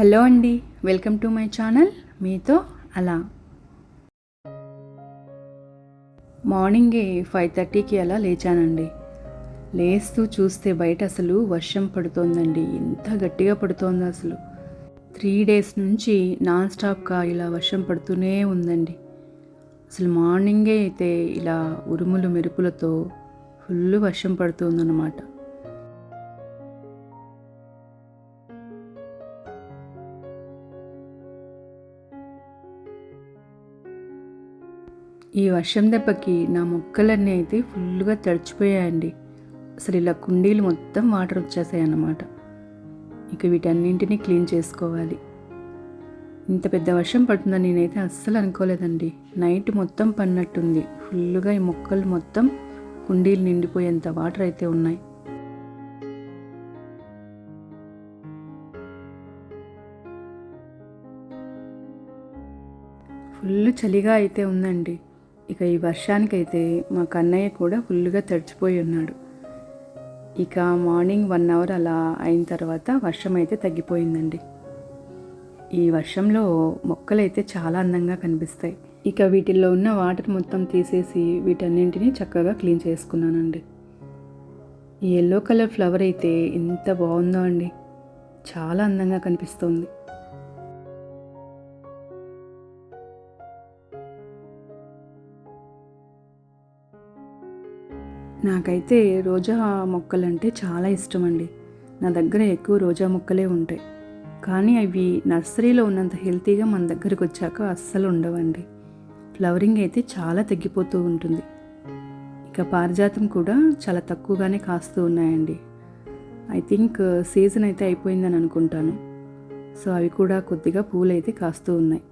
Hello అండి welcome to my channel మీతో అలా. మార్నింగే ఫైవ్ థర్టీకి అలా లేచానండి. లేస్తూ చూస్తే బయట అసలు వర్షం పడుతోందండి ఎంత గట్టిగా పడుతోందో అసలు. త్రీ డేస్ నుంచి నాన్ స్టాప్గా ఇలా వర్షం పడుతూనే ఉందండి. అసలు మార్నింగే అయితే ఇలా ఉరుములు మెరుపులతో ఫుల్ వర్షం పడుతుందన్నమాట. ఈ వర్షం దెబ్బకి నా మొక్కలన్నీ అయితే ఫుల్గా తడిచిపోయాయండి. అసలు ఇలా కుండీలు మొత్తం వాటర్ వచ్చేసాయి అన్నమాట ఇక వీటన్నింటినీ క్లీన్ చేసుకోవాలి. ఇంత పెద్ద వర్షం పడుతుందని నేనైతే అస్సలు అనుకోలేదండి. నైట్ మొత్తం పడినట్టుంది. ఫుల్గా ఈ మొక్కలు మొత్తం కుండీలు నిండిపోయేంత వాటర్ అయితే ఉన్నాయి. ఫుల్ చలిగా అయితే ఉందండి. ఇక ఈ వర్షానికైతే మా కన్నయ్య కూడా ఫుల్గా తడిచిపోయి ఉన్నాడు. ఇక మార్నింగ్ వన్ అవర్ అలా అయిన తర్వాత వర్షం అయితే తగ్గిపోయిందండి. ఈ వర్షంలో మొక్కలైతే చాలా అందంగా కనిపిస్తాయి. ఇక వీటిల్లో ఉన్న వాటర్ మొత్తం తీసేసి వీటన్నింటినీ చక్కగా క్లీన్ చేసుకున్నానండి. ఈ ఎల్లో కలర్ ఫ్లవర్ అయితే ఎంత బాగుందో అండి. చాలా అందంగా కనిపిస్తుంది. నాకైతే రోజా మొక్కలంటే చాలా ఇష్టం అండి నా దగ్గర ఎక్కువ రోజా మొక్కలే ఉంటాయి. కానీ అవి నర్సరీలో ఉన్నంత హెల్తీగా మన దగ్గరకు వచ్చాక అస్సలు ఉండవండి. ఫ్లవరింగ్ అయితే చాలా తగ్గిపోతూ ఉంటుంది. ఇక పారిజాతం కూడా చాలా తక్కువగానే కాస్తూ ఉన్నాయండి. ఐ థింక్ సీజన్ అయితే అయిపోయిందని అనుకుంటాను. సో అవి కూడా కొద్దిగా పూలు అయితే కాస్తూ ఉన్నాయి.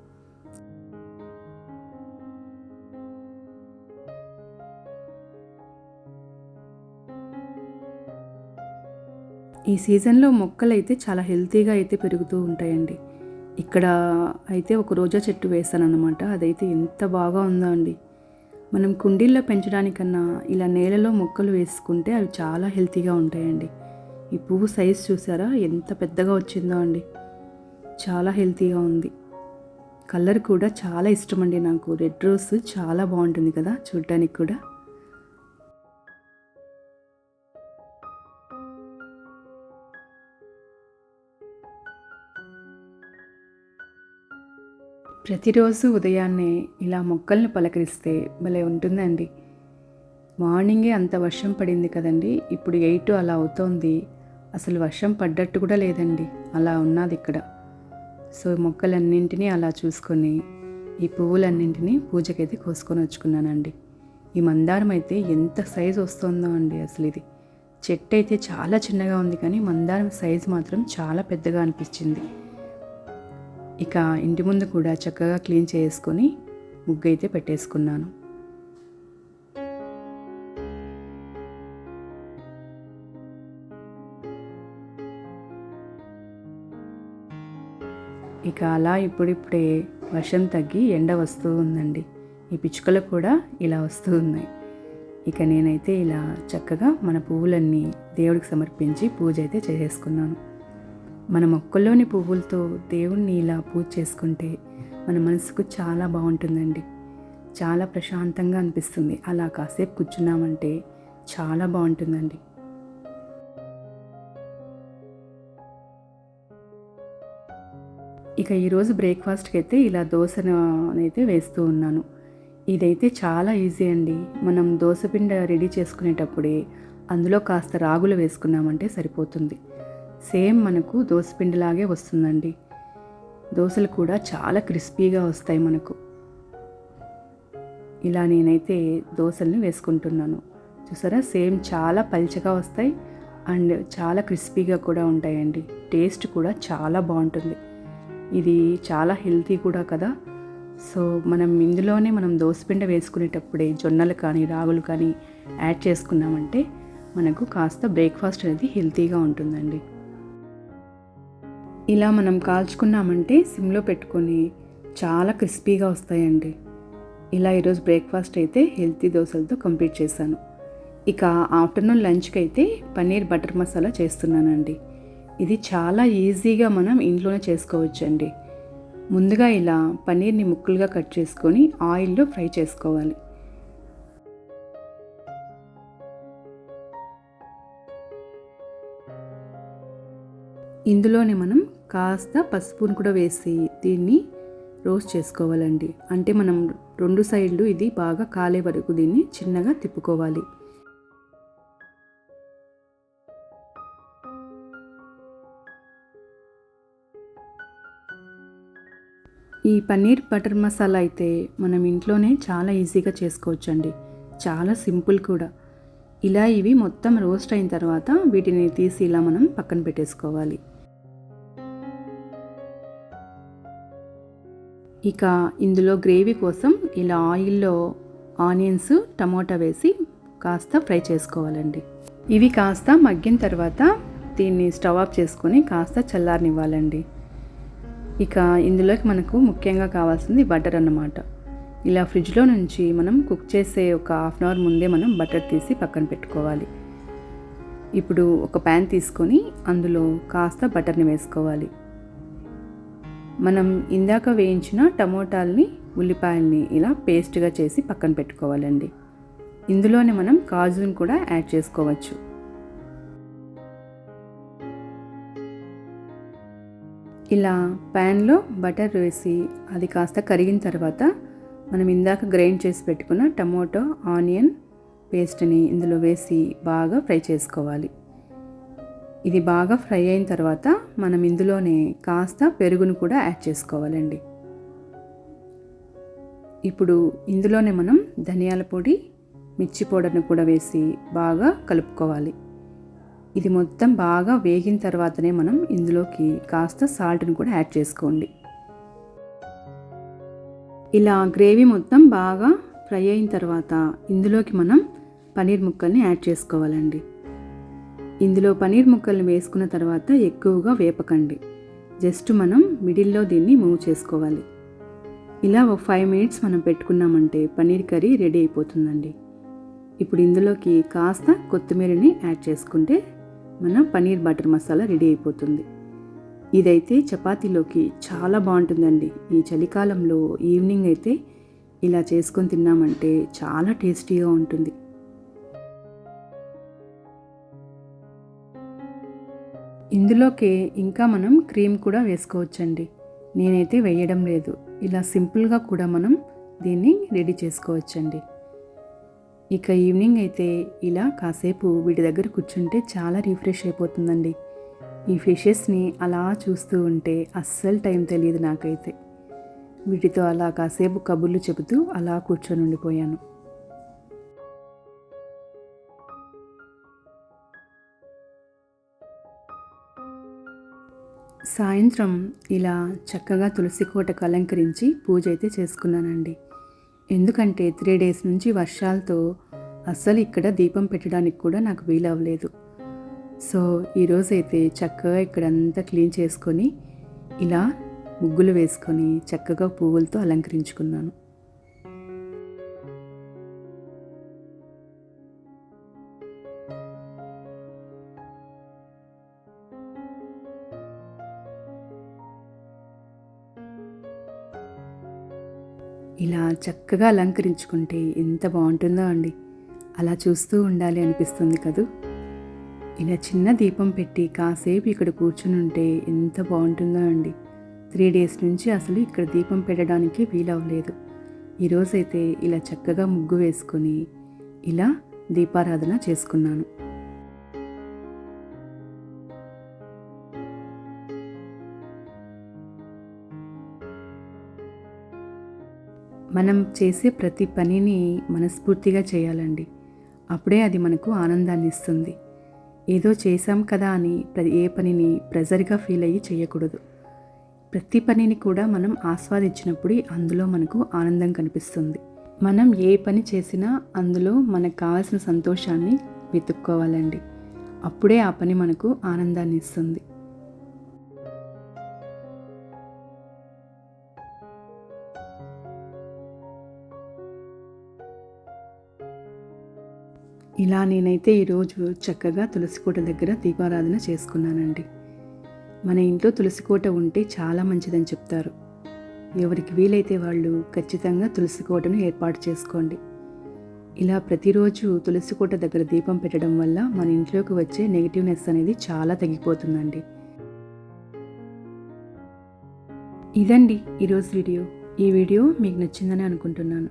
ఈ సీజన్లో మొక్కలు అయితే చాలా హెల్తీగా అయితే పెరుగుతూ ఉంటాయండి. ఇక్కడ అయితే ఒక రోజా చెట్టు వేసాను అనమాట అదైతే ఎంత బాగా ఉందో అండి. మనం కుండీల్లో పెంచడానికన్నా ఇలా నేలలో మొక్కలు వేసుకుంటే అవి చాలా హెల్తీగా ఉంటాయండి. ఈ పువ్వు సైజ్ చూసారా? ఎంత పెద్దగా వచ్చిందో అండి. చాలా హెల్తీగా ఉంది. కలర్ కూడా చాలా ఇష్టం అండి నాకు. రెడ్ రోజ్ చాలా బాగుంటుంది కదా చూడటానికి కూడా. ప్రతిరోజు ఉదయాన్నే ఇలా మొక్కల్ని పలకరిస్తే భలే ఉంటుందండి. మార్నింగే అంత వర్షం పడింది కదండి ఇప్పుడు ఎయిట్ అలా అవుతోంది. అసలు వర్షం పడ్డట్టు కూడా లేదండి అలా ఉన్నది ఇక్కడ. సో మొక్కలన్నింటినీ అలా చూసుకొని ఈ పువ్వులన్నింటినీ పూజకైతే కోసుకొని వచ్చుకున్నానండి. ఈ మందారం అయితే ఎంత సైజు వస్తుందో అండి అసలు ఇది చెట్టు అయితే చాలా చిన్నగా ఉంది కానీ మందారం సైజు మాత్రం చాలా పెద్దగా అనిపించింది. ఇక ఇంటి ముందు కూడా చక్కగా క్లీన్ చేసుకొని ముగ్గు అయితే పెట్టేసుకున్నాను. ఇక అలా ఇప్పుడిప్పుడే వర్షం తగ్గి ఎండ వస్తూ ఉందండి. ఈ పిచ్చుకలు కూడా ఇలా వస్తూ ఉన్నాయి. ఇక నేనైతే ఇలా చక్కగా మన పువ్వులన్నీ దేవుడికి సమర్పించి పూజ అయితే చేసేసుకున్నాను. మన మొక్కల్లోని పువ్వులతో దేవుణ్ణి ఇలా పూజ చేసుకుంటే మన మనసుకు చాలా బాగుంటుందండి. చాలా ప్రశాంతంగా అనిపిస్తుంది. అలా కాసేపు కూర్చున్నామంటే చాలా బాగుంటుందండి. ఇక ఈరోజు బ్రేక్ఫాస్ట్కి అయితే ఇలా దోశను అయితే వేస్తూ ఉన్నాను. ఇదైతే చాలా ఈజీ అండి. మనం దోశపిండ రెడీ చేసుకునేటప్పుడే అందులో కాస్త రాగులు వేసుకున్నామంటే సరిపోతుంది. సేమ్ మనకు దోసపిండిలాగే వస్తుందండి. దోశలు కూడా చాలా క్రిస్పీగా వస్తాయి మనకు. ఇలా నేనైతే దోశల్ని వేసుకుంటున్నాను. చూసారా? సేమ్ చాలా పల్చగా వస్తాయి అండ్ చాలా క్రిస్పీగా కూడా ఉంటాయండి. టేస్ట్ కూడా చాలా బాగుంటుంది. ఇది చాలా హెల్తీ కూడా కదా. సో మనం ఇందులోనే మనం దోసపిండ వేసుకునేటప్పుడే జొన్నలు కానీ రాగులు కానీ యాడ్ చేసుకున్నామంటే మనకు కాస్త బ్రేక్ఫాస్ట్ అనేది హెల్తీగా ఉంటుందండి. ఇలా మనం కాల్చుకున్నామంటే సిమ్లో పెట్టుకొని చాలా క్రిస్పీగా వస్తాయండి. ఇలా ఈరోజు బ్రేక్ఫాస్ట్ అయితే హెల్తీ దోశలతో కంప్లీట్ చేశాను. ఇక ఆఫ్టర్నూన్ లంచ్కి అయితే పన్నీర్ బటర్ మసాలా చేస్తున్నానండి. ఇది చాలా ఈజీగా మనం ఇంట్లోనే చేసుకోవచ్చండి. ముందుగా ఇలా పన్నీర్ని ముక్కలుగా కట్ చేసుకొని ఆయిల్లో ఫ్రై చేసుకోవాలి. ఇందులోనే మనం కాస్త పసుపును కూడా వేసి దీన్ని రోస్ట్ చేసుకోవాలండి. అంటే మనం రెండు సైడ్లు ఇది బాగా కాలే వరకు దీన్ని చిన్నగా తిప్పుకోవాలి. ఈ పన్నీర్ బటర్ మసాలా అయితే మనం ఇంట్లోనే చాలా ఈజీగా చేసుకోవచ్చండి. చాలా సింపుల్ కూడా. ఇలా ఇవి మొత్తం రోస్ట్ అయిన తర్వాత వీటిని తీసి ఇలా మనం పక్కన పెట్టేసుకోవాలి. ఇక ఇందులో గ్రేవీ కోసం ఇలా ఆయిల్లో ఆనియన్స్ టమోటా వేసి కాస్త ఫ్రై చేసుకోవాలండి. ఇవి కాస్త మగ్గిన తర్వాత దీన్ని స్టవ్ ఆఫ్ చేసుకొని కాస్త చల్లారనివ్వాలండి. ఇక ఇందులోకి మనకు ముఖ్యంగా కావాల్సింది బటర్ అన్నమాట. ఇలా ఫ్రిడ్జ్లో నుంచి మనం కుక్ చేసే ఒక హాఫ్ అన్ అవర్ ముందే మనం బటర్ తీసి పక్కన పెట్టుకోవాలి. ఇప్పుడు ఒక ప్యాన్ తీసుకొని అందులో కాస్త బటర్ని వేసుకోవాలి. మనం ఇందాక వేయించిన టమోటాల్ని ఉల్లిపాయల్ని ఇలా పేస్ట్గా చేసి పక్కన పెట్టుకోవాలండి. ఇందులోనే మనం కాజుని కూడా యాడ్ చేసుకోవచ్చు. ఇలా ప్యాన్లో బటర్ వేసి అది కాస్త కరిగిన తర్వాత మనం ఇందాక గ్రైండ్ చేసి పెట్టుకున్న టమోటో ఆనియన్ పేస్ట్ని ఇందులో వేసి బాగా ఫ్రై చేసుకోవాలి. ఇది బాగా ఫ్రై అయిన తర్వాత మనం ఇందులోనే కాస్త పెరుగును కూడా యాడ్ చేసుకోవాలండి. ఇప్పుడు ఇందులోనే మనం ధనియాల పొడి మిర్చి పౌడర్ను కూడా వేసి బాగా కలుపుకోవాలి. ఇది మొత్తం బాగా వేగిన తర్వాతనే మనం ఇందులోకి కాస్త సాల్ట్ని కూడా యాడ్ చేసుకోండి. ఇలా గ్రేవీ మొత్తం బాగా ఫ్రై అయిన తర్వాత ఇందులోకి మనం పన్నీర్ ముక్కల్ని యాడ్ చేసుకోవాలండి. ఇందులో పనీర్ ముక్కల్ని వేసుకున్న తర్వాత ఎక్కువగా వేపకండి. జస్ట్ మనం మిడిల్లో దీన్ని మూవ్ చేసుకోవాలి. ఇలా ఒక ఫైవ్ మినిట్స్ మనం పెట్టుకున్నామంటే పనీర్ కర్రీ రెడీ అయిపోతుందండి. ఇప్పుడు ఇందులోకి కాస్త కొత్తిమీరని యాడ్ చేసుకుంటే మన పనీర్ బటర్ మసాలా రెడీ అయిపోతుంది. ఇదైతే చపాతీలోకి చాలా బాగుంటుందండి. ఈ చలికాలంలో ఈవినింగ్ అయితే ఇలా చేసుకొని తిన్నామంటే చాలా టేస్టీగా ఉంటుంది. ఇందులోకి ఇంకా మనం క్రీమ్ కూడా వేసుకోవచ్చండి. నేనైతే వేయడం లేదు. ఇలా సింపుల్గా కూడా మనం దీన్ని రెడీ చేసుకోవచ్చండి. ఇక ఈవినింగ్ అయితే ఇలా కాసేపు వీటి దగ్గర కూర్చుంటే చాలా రిఫ్రెష్ అయిపోతుందండి. ఈ ఫిషెస్ని అలా చూస్తూ ఉంటే అస్సలు టైం తెలియదు నాకైతే. వీటితో అలా కాసేపు కబుర్లు చెబుతూ అలా కూర్చొని ఉండిపోయాను సాయంత్రం ఇలా చక్కగా తులసి కోటకు అలంకరించి పూజ అయితే చేసుకున్నానండి. ఎందుకంటే త్రీ డేస్ నుంచి వర్షాలతో అస్సలు ఇక్కడ దీపం పెట్టడానికి కూడా నాకు వీలవ్వలేదు. సో ఈరోజైతే చక్కగా ఇక్కడంతా క్లీన్ చేసుకొని ఇలా ముగ్గులు వేసుకొని చక్కగా పువ్వులతో అలంకరించుకున్నాను. ఇలా చక్కగా అలంకరించుకుంటే ఎంత బాగుంటుందో అండి. అలా చూస్తూ ఉండాలి అనిపిస్తుంది కదూ? ఇలా చిన్న దీపం పెట్టి కాసేపు ఇక్కడ కూర్చుని ఉంటే ఎంత బాగుంటుందో అండి. త్రీ డేస్ నుంచి అసలు ఇక్కడ దీపం పెట్టడానికి వీలవ్వలేదు. ఈరోజైతే ఇలా చక్కగా ముగ్గు వేసుకొని ఇలా దీపారాధన చేసుకున్నాను. మనం చేసే ప్రతి పనిని మనస్ఫూర్తిగా చేయాలండి. అప్పుడే అది మనకు ఆనందాన్ని ఇస్తుంది. ఏదో చేశాం కదా అని ఏ పనిని ప్రెజర్గా ఫీల్ అయ్యి చేయకూడదు. ప్రతి పనిని కూడా మనం ఆస్వాదించినప్పుడు అందులో మనకు ఆనందం కనిపిస్తుంది. మనం ఏ పని చేసినా అందులో మనకు కావాల్సిన సంతోషాన్ని వెతుక్కోవాలండి. అప్పుడే ఆ పని మనకు ఆనందాన్ని ఇస్తుంది. ఇలా నేనైతే ఈరోజు చక్కగా తులసికోట దగ్గర దీపారాధన చేసుకున్నానండి. మన ఇంట్లో తులసికోట ఉంటే చాలా మంచిదని చెప్తారు. ఎవరికి వీలైతే వాళ్ళు ఖచ్చితంగా తులసి కోటను ఏర్పాటు చేసుకోండి. ఇలా ప్రతిరోజు తులసి కోట దగ్గర దీపం పెట్టడం వల్ల మన ఇంట్లోకి వచ్చే నెగిటివ్నెస్ అనేది చాలా తగ్గిపోతుందండి. ఇదండి ఈరోజు వీడియో. ఈ వీడియో మీకు నచ్చిందని అనుకుంటున్నాను.